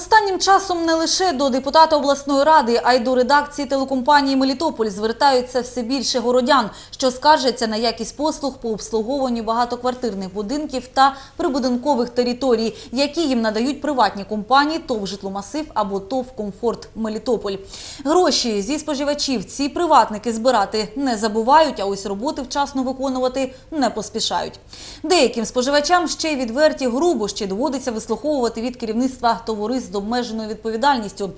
Останнім часом не лише до депутата обласної ради, а й до редакції телекомпанії Мелітополь звертаються все більше городян, що скаржаться на якість послуг по обслуговуванню багатоквартирних будинків та прибудинкових територій, які їм надають приватні компанії ТОВ «Житломасив» або ТОВ «Комфорт Мелітополь». Гроші зі споживачів ці приватники збирати не забувають, а ось роботи вчасно виконувати не поспішають. Деяким споживачам ще й відверті грубощі доводиться вислуховувати від керівництва товариств з обмеженою відповідальністю.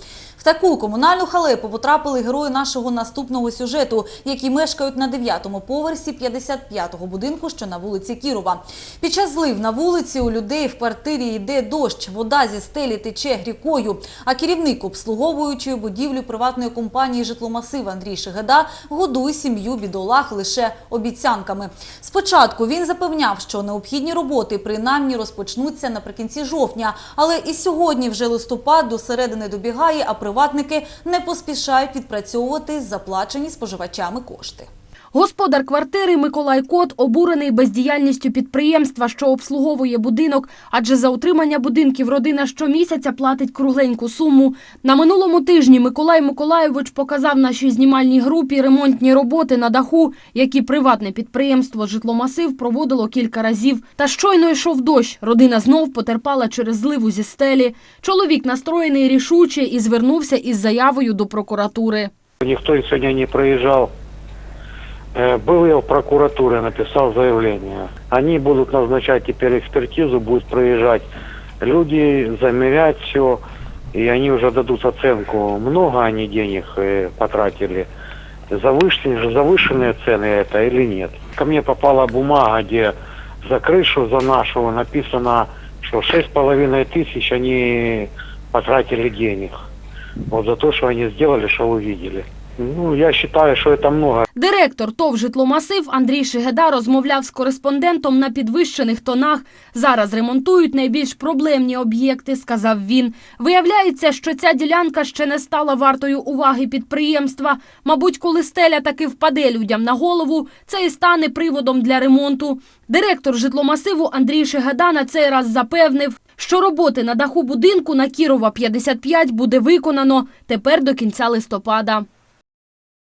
В таку комунальну халепу потрапили герої нашого наступного сюжету, які мешкають на 9-му поверсі 55-го будинку, що на вулиці Кірова. Під час злив на вулиці у людей в квартирі йде дощ, вода зі стелі тече рікою, а керівник обслуговуючої будівлю приватної компанії «Житломасив» Андрій Шегеда годує сім'ю бідолах лише обіцянками. Спочатку він запевняв, що необхідні роботи принаймні розпочнуться наприкінці жовтня, але і сьогодні вже листопад до середини добігає, а приватники не поспішають відпрацьовувати заплачені споживачами кошти. Господар квартири Миколай Кот обурений бездіяльністю підприємства, що обслуговує будинок, адже за утримання будинків родина щомісяця платить кругленьку суму. На минулому тижні Миколай Миколайович показав нашій знімальній групі ремонтні роботи на даху, які приватне підприємство «Житломасив» проводило кілька разів. Та щойно йшов дощ, родина знов потерпала через зливу зі стелі. Чоловік настроєний рішуче і звернувся із заявою до прокуратури. Никто сегодня не проезжал. Э, Был я в прокуратуре, написал заявление. Они будут назначать теперь экспертизу, будут проезжать люди, замерять все, и они уже дадут оценку, много они денег э, потратили, завышенные, завышенные цены это или нет. Ко мне попала бумага, где за крышу, за нашу написано, что шесть с половиной тысяч они потратили денег. Вот за то, что они сделали, что увидели. Ну, я считаю, что это много. Директор ТОВ «Житломасив» Андрій Шигеда розмовляв з кореспондентом на підвищених тонах. Зараз ремонтують найбільш проблемні об'єкти, сказав він. Виявляється, що ця ділянка ще не стала вартою уваги підприємства. Мабуть, коли стеля таки впаде людям на голову, це і стане приводом для ремонту. Директор житломасиву Андрій Шигеда на цей раз запевнив, що роботи на даху будинку на Кірова 55 буде виконано тепер до кінця листопада.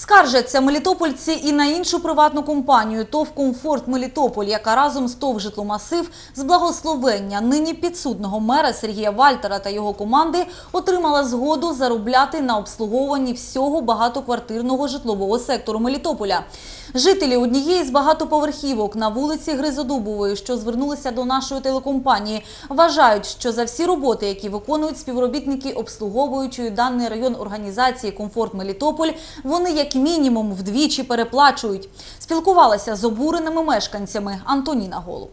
Скаржаться мелітопольці і на іншу приватну компанію ТОВ «Комфорт Мелітополь», яка разом з ТОВ «Житломасив» з благословення нині підсудного мера Сергія Вальтера та його команди отримала згоду заробляти на обслуговуванні всього багатоквартирного житлового сектору Мелітополя. Жителі однієї з багатоповерхівок на вулиці Гризодубової, що звернулися до нашої телекомпанії, вважають, що за всі роботи, які виконують співробітники обслуговуючої даний район організації «Комфорт Мелітополь», вони як мінімум вдвічі переплачують. Спілкувалася з обуреними мешканцями Антоніна Голуб.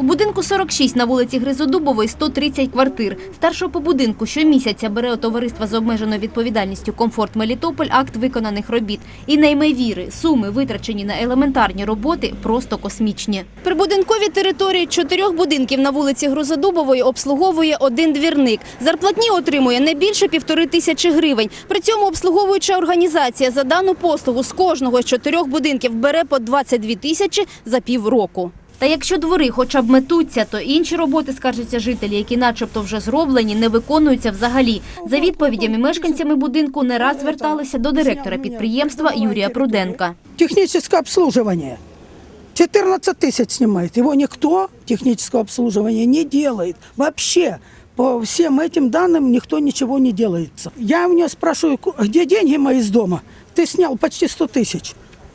У будинку 46 на вулиці Гризодубової 130 квартир. Старшого по будинку щомісяця бере у товариства з обмеженою відповідальністю «Комфорт Мелітополь» акт виконаних робіт. І наймовіри, суми, витрачені на елементарні роботи, просто космічні. Прибудинкові території чотирьох будинків на вулиці Гризодубової обслуговує один двірник. Зарплатні отримує не більше півтори тисячі гривень. При цьому обслуговуюча організація за дану послугу з кожного з чотирьох будинків бере по 22 тисячі за півроку. Та якщо двори хоча б метуться, то інші роботи, скаржаться жителі, які начебто вже зроблені, не виконуються взагалі. За відповідями мешканцями будинку не раз зверталися до директора підприємства Юрія Пруденка. Техническое обслуживание. 14 тысяч снимает. Его никто технического обслуживания не делает. Вообще, по всем этим данным никто ничего не делается. Я у нее спрашиваю, «Ку- где деньги мои из дома? Ты снял почти 100 тысяч.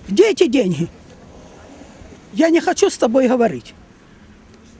Где эти деньги? Я не хочу с тобой говорить.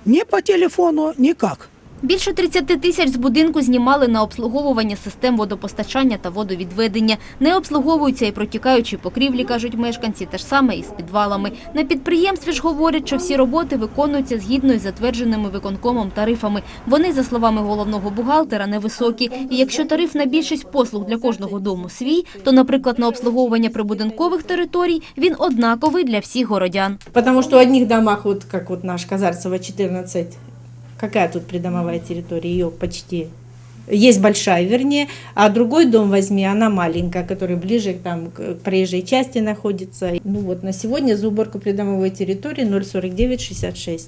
Ни по телефону, никак. Більше 30 тисяч з будинку знімали на обслуговування систем водопостачання та водовідведення. Не обслуговуються і протікаючі покрівлі, кажуть мешканці, те ж саме і з підвалами. На підприємстві ж говорять, що всі роботи виконуються згідно із затвердженими виконкомом тарифами. Вони, за словами головного бухгалтера, невисокі. І якщо тариф на більшість послуг для кожного дому свій, то, наприклад, на обслуговування прибудинкових територій він однаковий для всіх городян. Потому что в одних домах, как вот наш Казарцево 14, какая тут придомовая территория, ее почти есть большая, вернее, а другой дом возьми, она маленькая, которая ближе там, к проезжей части находится. Ну вот на сегодня за уборку придомовой территории 0,4966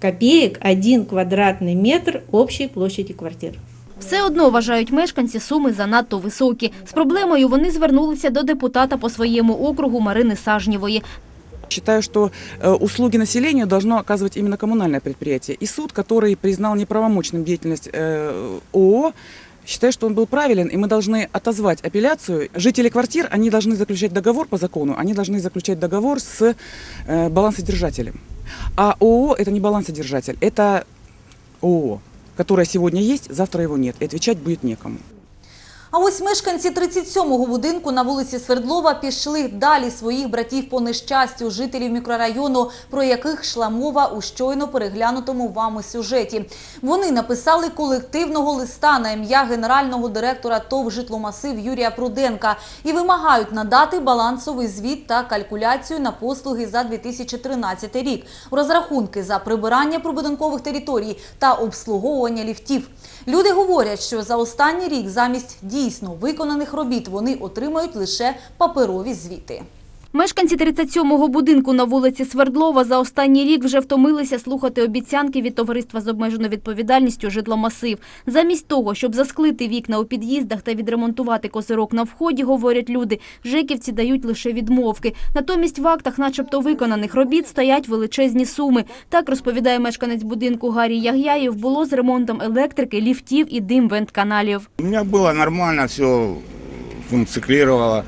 копеек 1 квадратный метр общей площади квартир. Все одно вважають мешканці суми занадто високі. З проблемою вони звернулися до депутата по своєму округу Марини Сажнєвої. Считаю, что э, услуги населению должно оказывать именно коммунальное предприятие. И суд, который признал неправомочным деятельность э, ООО, считаю, что он был правилен, и мы должны отозвать апелляцию. Жители квартир, они должны заключать договор по закону, они должны заключать договор с э, балансодержателем. А ООО – это не балансодержатель, это ООО, которое сегодня есть, завтра его нет, и отвечать будет некому. А ось мешканці 37-го будинку на вулиці Свердлова пішли далі своїх братів по нещастю, жителів мікрорайону, про яких йшла мова у щойно переглянутому вами сюжеті. Вони написали колективного листа на ім'я генерального директора ТОВ «Житломасив» Юрія Пруденка і вимагають надати балансовий звіт та калькуляцію на послуги за 2013 рік, розрахунки за прибирання прибудинкових територій та обслуговування ліфтів. Люди говорять, що за останній рік замість дійсно виконаних робіт вони отримають лише паперові звіти. Мешканці 37-го будинку на вулиці Свердлова за останній рік вже втомилися слухати обіцянки від товариства з обмеженою відповідальністю «Житломасив». Замість того, щоб засклити вікна у під'їздах та відремонтувати козирок на вході, говорять люди, жеківці дають лише відмовки. Натомість в актах начебто виконаних робіт стоять величезні суми. Так розповідає мешканець будинку Гарій Ягяєв, було з ремонтом електрики, ліфтів і дим вентканалів. У меня было нормально, все функционировало.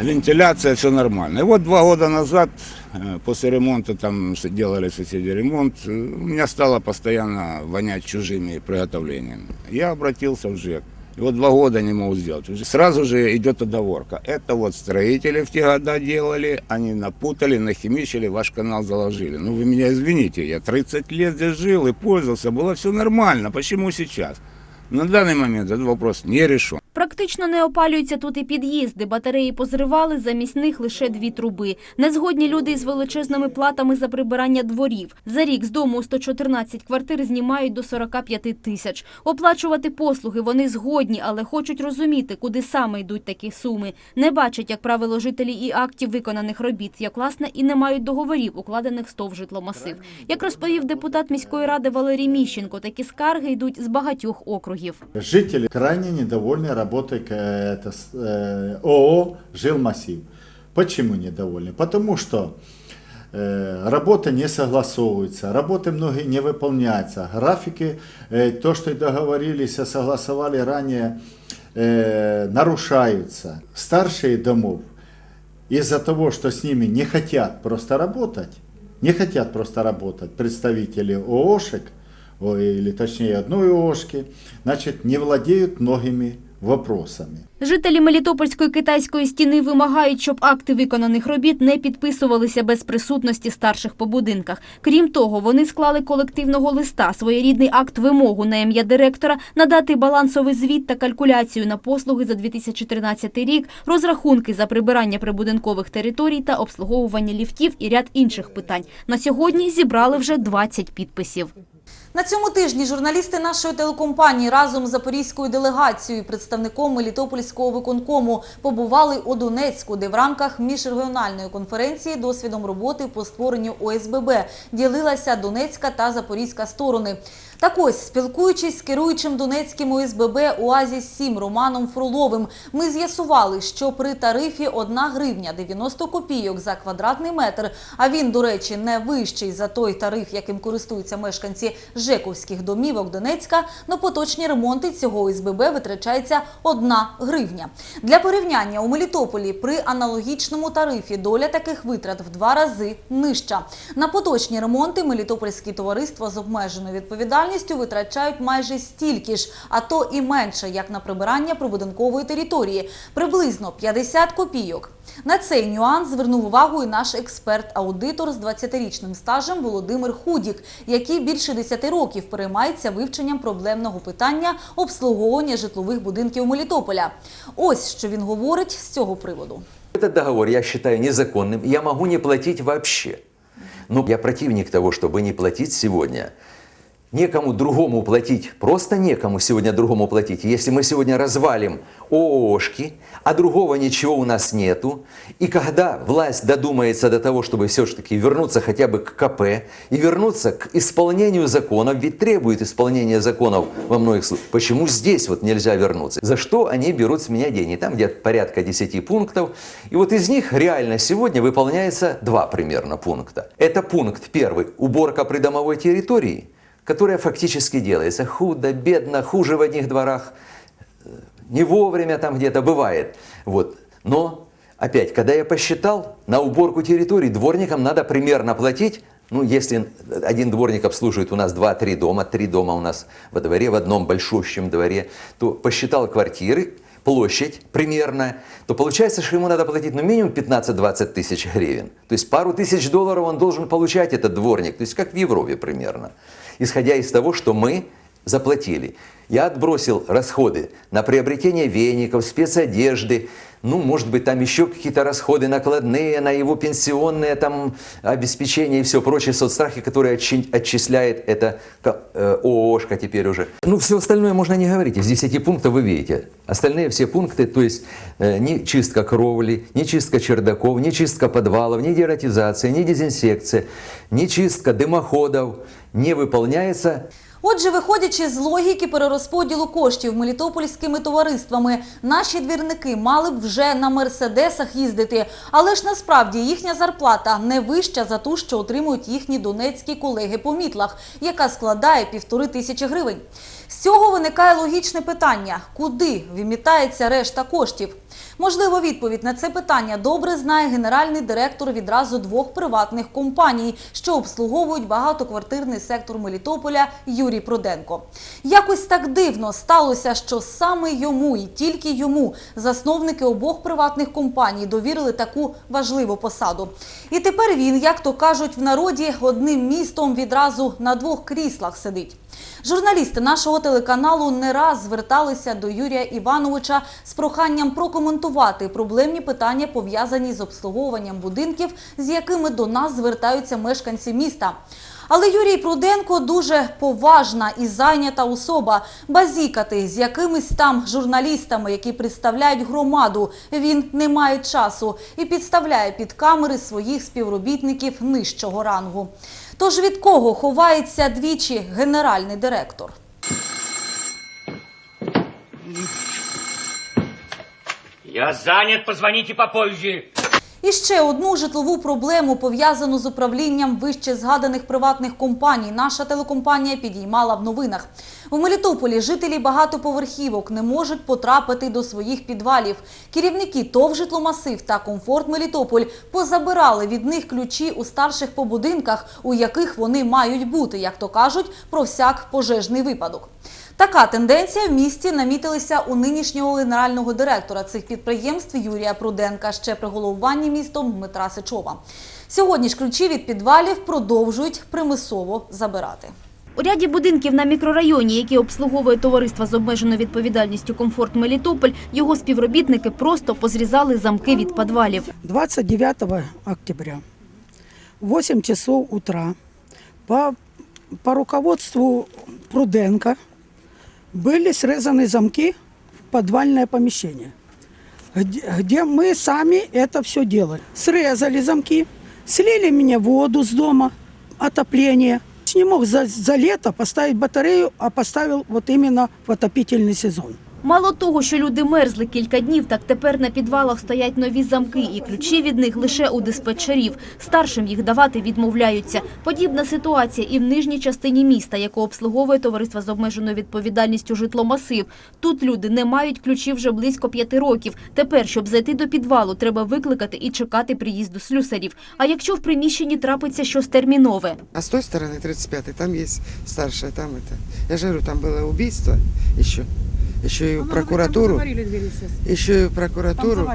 Вентиляция, все нормально. И вот два года назад, э, после ремонта, там делали соседи ремонт, э, у меня стало постоянно вонять чужими приготовлениями. Я обратился в ЖЭК. И вот два года не могу сделать. Сразу же идет оговорка. Это вот строители в те года делали, они напутали, нахимичили, ваш канал заложили. Ну вы меня извините, я 30 лет здесь жил и пользовался, было все нормально. Почему сейчас? На данный момент этот вопрос не решен. Практично не опалюються тут і під'їзди. Батареї позривали, замість них лише дві труби. Незгодні люди із величезними платами за прибирання дворів. За рік з дому у 114 квартир знімають до 45 тисяч. Оплачувати послуги вони згодні, але хочуть розуміти, куди саме йдуть такі суми. Не бачать, як правило, жителі і актів виконаних робіт, як власне і не мають договорів, укладених з «Житломасив». Як розповів депутат міської ради Валерій Міщенко, такі скарги йдуть з багатьох округів. Жители крайне недовольны работой э, это, с- э, ООО «Жилмассив». Почему недовольны? Потому что э, работа не согласовывается, работы многие не выполняются, графики, э, то, что и договорились, и согласовали ранее, э, нарушаются. Старшие домов из-за того, что с ними не хотят просто работать, не хотят просто работать представители ООшек, о, или точнее одной ООшки, значит, не владеют многими вопросами. Жителі Мелітопольської китайської стіни вимагають, щоб акти виконаних робіт не підписувалися без присутності старших по будинках. Крім того, вони склали колективного листа, своєрідний акт вимогу на ім'я директора надати балансовий звіт та калькуляцію на послуги за 2013 рік, розрахунки за прибирання прибудинкових територій та обслуговування ліфтів і ряд інших питань. На сьогодні зібрали вже 20 підписів. На цьому тижні журналісти нашої телекомпанії разом з запорізькою делегацією і представником Мелітопольського виконкому побували у Донецьку, де в рамках міжрегіональної конференції досвідом роботи по створенню ОСББ ділилася Донецька та Запорізька сторони. Так ось, спілкуючись з керуючим Донецьким ОСББ УАЗі-7 Романом Фроловим, ми з'ясували, що при тарифі 1 гривня 90 копійок за квадратний метр, а він, до речі, не вищий за той тариф, яким користуються мешканці Жековських домівок Донецька, на поточні ремонти цього ОСББ витрачається 1 гривня. Для порівняння у Мелітополі при аналогічному тарифі доля таких витрат в два рази нижча. На поточні ремонти Мелітопольські товариства з обмеженою відповідальністю витрачають майже стільки ж, а то і менше, як на прибирання прибудинкової території, приблизно 50 копійок. На цей нюанс звернув увагу і наш експерт-аудитор з 20-річним стажем Володимир Худік, який більше 10 років переймається вивченням проблемного питання обслуговування житлових будинків Мелітополя. Ось що він говорить з цього приводу. Этот договор я считаю незаконным. Я могу не платить вообще. Но я противник того, чтобы не платить сегодня. Некому другому платить, просто некому сегодня другому платить. Если мы сегодня развалим ООшки, а другого ничего у нас нету, и когда власть додумается до того, чтобы все-таки вернуться хотя бы к КП и вернуться к исполнению законов, ведь требует исполнения законов во многих случаях, почему здесь вот нельзя вернуться? За что они берут с меня деньги? Там где-то порядка 10 пунктов, и вот из них реально сегодня выполняется два примерно пункта. Это пункт первый – уборка придомовой территории, которая фактически делается худо, бедно, хуже в одних дворах, не вовремя там где-то бывает. Вот. Но, опять, когда я посчитал, на уборку территории дворникам надо примерно платить, ну, если один дворник обслуживает у нас 2-3 дома, три дома у нас во дворе, в одном большущем дворе, то посчитал квартиры, площадь примерно, то получается, что ему надо платить ну, минимум 15-20 тысяч гривен. То есть пару тысяч долларов он должен получать, этот дворник, то есть как в Европе примерно. Исходя из того, что мы заплатили. Я отбросил расходы на приобретение веников, спецодежды, ну, может быть, там еще какие-то расходы накладные на его пенсионное там обеспечение и все прочее, соцстрахи, которые отчи- отчисляет это э, ООшка теперь уже. Ну, все остальное можно не говорить. Из 10 пунктов вы видите. Остальные все пункты, то есть э, ни чистка кровли, ни чистка чердаков, ни чистка подвалов, ни дератизация, ни дезинсекция, ни чистка дымоходов не выполняется Отже, виходячи з логіки перерозподілу коштів мелітопольськими товариствами, наші двірники мали б вже на мерседесах їздити, але ж насправді їхня зарплата не вища за ту, що отримують їхні донецькі колеги по мітлах, яка складає півтори тисячі гривень. З цього виникає логічне питання: куди вимітається решта коштів? Можливо, відповідь на це питання добре знає генеральний директор відразу двох приватних компаній, що обслуговують багатоквартирний сектор Мелітополя Юрій Пруденко. Якось так дивно сталося, що саме йому і тільки йому засновники обох приватних компаній довірили таку важливу посаду. І тепер він, як то кажуть в народі, одним містом відразу на двох кріслах сидить. Журналісти нашого телеканалу не раз зверталися до Юрія Івановича з проханням прокоментувати проблемні питання, пов'язані з обслуговуванням будинків, з якими до нас звертаються мешканці міста. Але Юрій Пруденко дуже поважна і зайнята особа. Базікати з якимись там журналістами, які представляють громаду, він не має часу і підставляє під камери своїх співробітників нижчого рангу. Тож від кого ховається двічі генеральний директор? Я занят, позвоните попозже. І ще одну житлову проблему, пов'язану з управлінням вище згаданих приватних компаній, наша телекомпанія підіймала в новинах. У Мелітополі жителі багатоповерхівок не можуть потрапити до своїх підвалів. Керівники ТОВ «Житломасив» та «Комфорт Мелітополь» позабирали від них ключі у старших побудинках, у яких вони мають бути, як то кажуть, про всяк пожежний випадок. Така тенденція в місті намітилася у нинішнього генерального директора цих підприємств Юрія Пруденка ще при головуванні містом Дмитра Сичова. Сьогодні ж ключі від підвалів продовжують примусово забирати. У ряді будинків на мікрорайоні, які обслуговує товариство з обмеженою відповідальністю «Комфорт Мелітополь», його співробітники просто позрізали замки від підвалів. 29 октября, 8 часов утра, по, по руководству Пруденко были срезаны замки в подвальное помещение, где, где мы сами это все делали. Срезали замки, слили мне воду с дома, отопление. Не мог за, за лето поставить батарею, а поставил вот именно в отопительный сезон. Мало того, що люди мерзли кілька днів, так тепер на підвалах стоять нові замки, і ключі від них лише у диспетчерів. Старшим їх давати відмовляються. Подібна ситуація і в нижній частині міста, яку обслуговує товариство з обмеженою відповідальністю «Житломасив». Тут люди не мають ключів вже близько п'яти років. Тепер, щоб зайти до підвалу, треба викликати і чекати приїзду слюсарів. А якщо в приміщенні трапиться щось термінове? А с той стороны 35-й, там есть старшая, там это. Я же говорю, там было убийство еще. Еще и в прокуратуру. Еще и в прокуратуру.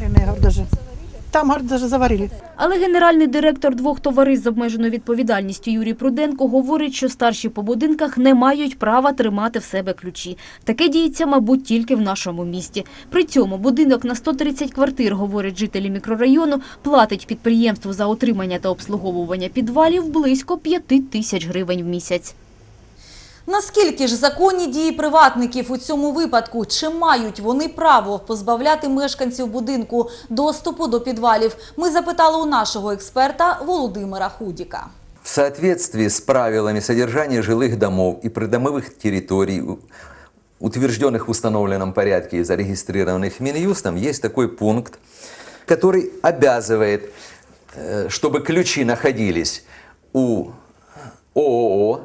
Там, говорит, даже заварили. Але генеральний директор двох товариств з обмеженою відповідальністю Юрій Пруденко говорить, що старші по будинках не мають права тримати в себе ключі. Таке діється, мабуть, тільки в нашому місті. При цьому будинок на 130 квартир, говорять жителі мікрорайону, платить підприємству за отримання та обслуговування підвалів близько 5 тисяч гривень в місяць. Наскільки ж законні дії приватників у цьому випадку? Чи мають вони право позбавляти мешканців будинку доступу до підвалів? Ми запитали у нашого експерта Володимира Худіка. В соответствии с правилами содержания жилых домов и придомовых территорий, у- утвержденных в установленном порядке и зарегистрированных Минюстом, есть такой пункт, который обязывает, э, чтобы ключи находились у ООО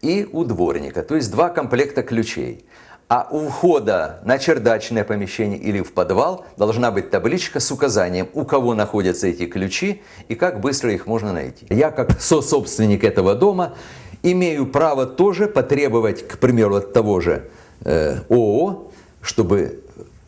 и у дворника, то есть два комплекта ключей. А у входа на чердачное помещение или в подвал должна быть табличка с указанием, у кого находятся эти ключи и как быстро их можно найти. Я как сособственник этого дома имею право тоже потребовать, к примеру, от того же э, ООО, чтобы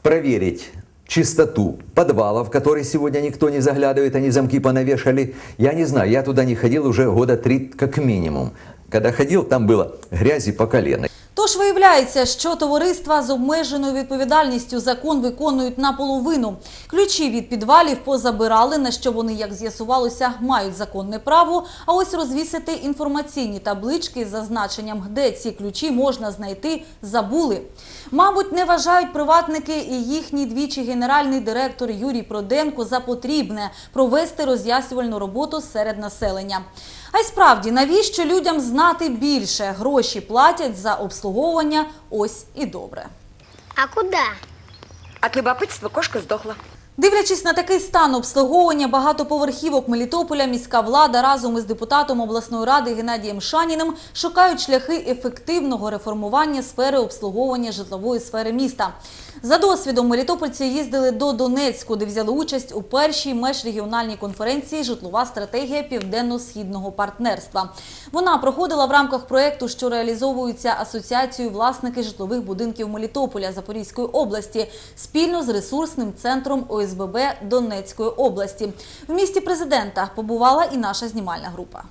проверить чистоту подвала, в который сегодня никто не заглядывает, они замки понавешали. Я не знаю, я туда не ходил уже года три как минимум. Когда ходил, там было грязи по колено. Тож виявляється, що товариства з обмеженою відповідальністю закон виконують наполовину. Ключі від підвалів позабирали, на що вони, як з'ясувалося, мають законне право. А ось розвісити інформаційні таблички з зазначенням, де ці ключі можна знайти, забули. Мабуть, не вважають приватники і їхній двічі генеральний директор Юрій Проденко за потрібне провести роз'яснювальну роботу серед населення. А й справді, навіщо людям знати більше? Гроші платять за обслуговування, ось і добре. А куда? От любопытства кошка сдохла. Дивлячись на такий стан обслуговування багатоповерхівок Мелітополя, міська влада разом із депутатом обласної ради Геннадієм Шаніним шукають шляхи ефективного реформування сфери обслуговування житлової сфери міста. За досвідом мелітопольці їздили до Донецьку, де взяли участь у першій межрегіональній конференції Житлова стратегія південно-східного партнерства. Вона проходила в рамках проєкту, що реалізовується асоціацією власники житлових будинків Мелітополя Запорізької області спільно з ресурсним центром ОСББ Донецької області. В місті президента побувала і наша знімальна група.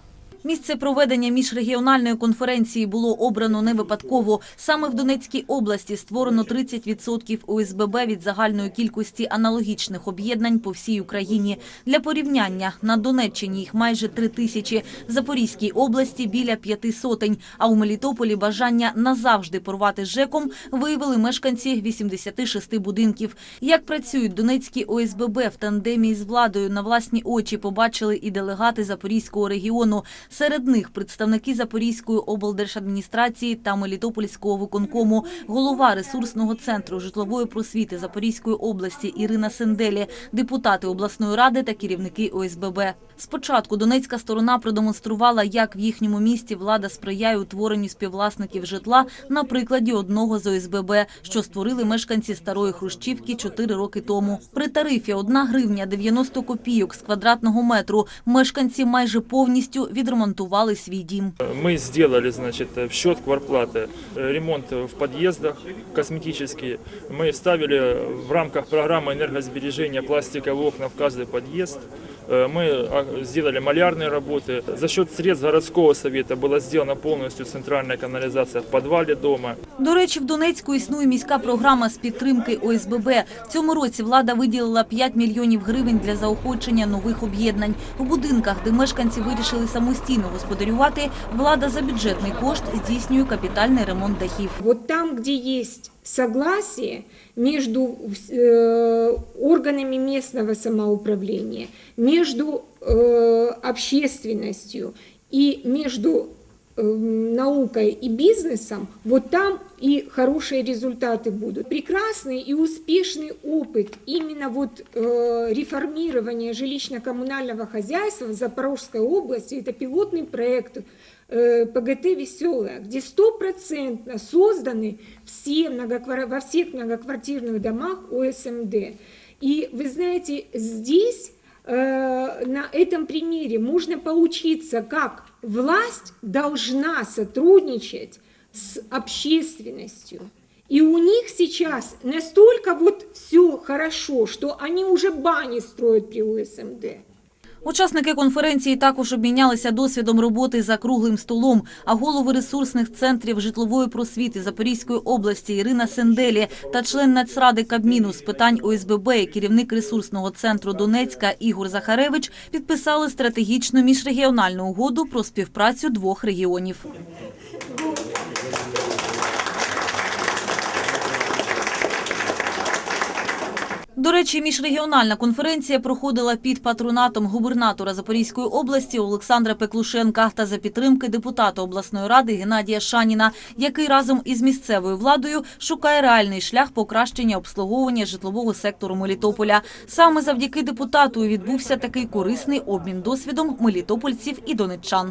Місце проведення міжрегіональної конференції було обрано не випадково. Саме в Донецькій області створено 30% ОСББ від загальної кількості аналогічних об'єднань по всій Україні. Для порівняння на Донеччині їх майже три тисячі, в Запорізькій області біля п'яти сотень. А у Мелітополі бажання назавжди порвати ЖЕКом виявили мешканці 86 будинків. Як працюють Донецькі ОСББ в тандемі з владою на власні очі побачили і делегати Запорізького регіону. Серед них представники Запорізької облдержадміністрації та Мелітопольського виконкому, голова ресурсного центру житлової просвіти Запорізької області Ірина Сенделі, депутати обласної ради та керівники ОСББ. Спочатку донецька сторона продемонструвала, як в їхньому місті влада сприяє утворенню співвласників житла на прикладі одного з ОСББ, що створили мешканці старої Хрущівки 4 роки тому. При тарифі 1 гривня 90 копійок з квадратного метру мешканці майже повністю відремонтували свій дім. Мы сделали, значит, в счет кварплаты э, ремонт в подъездах косметический. Мы ставили в рамках программы энергосбережения пластиковые окна в каждый подъезд. Э, Мы а, сделали малярные работы. За счет средств городского совета была сделана полностью центральная канализация в подвале дома. До речі, в Донецьку існує міська програма з підтримки ОСББ. В цьому році влада виділила 5 мільйонів гривень для заохочення нових об'єднань. У будинках, де мешканці вирішили самостійно господарювати, влада за бюджетний кошт здійснює капітальний ремонт дахів. Вот там, где есть согласие между э, органами местного самоуправления, между э, общественностью и между э, наукой и бизнесом, вот там и хорошие результаты будут. Прекрасный и успешный опыт именно вот э, реформирования жилищно-коммунального хозяйства в Запорожской области, это пилотный проект э, ПГТ «Веселая», где стопроцентно созданы все многоквар... во всех многоквартирных домах ОСМД. И вы знаете, здесь на этом примере можно поучиться, как власть должна сотрудничать с общественностью. И у них сейчас настолько вот все хорошо, что они уже бани строят при ОСМД. Учасники конференції також обмінялися досвідом роботи за круглим столом. А голови ресурсних центрів житлової просвіти Запорізької області Ірина Сенделі та член Нацради Кабміну з питань ОСББ керівник ресурсного центру Донецька Ігор Захаревич підписали стратегічну міжрегіональну угоду про співпрацю двох регіонів. Речі, міжрегіональна конференція проходила під патронатом губернатора Запорізької області Олександра Пеклушенка та за підтримки депутата обласної ради Геннадія Шаніна, який разом із місцевою владою шукає реальний шлях покращення обслуговування житлового сектору Мелітополя. Саме завдяки депутату відбувся такий корисний обмін досвідом мелітопольців і донеччан.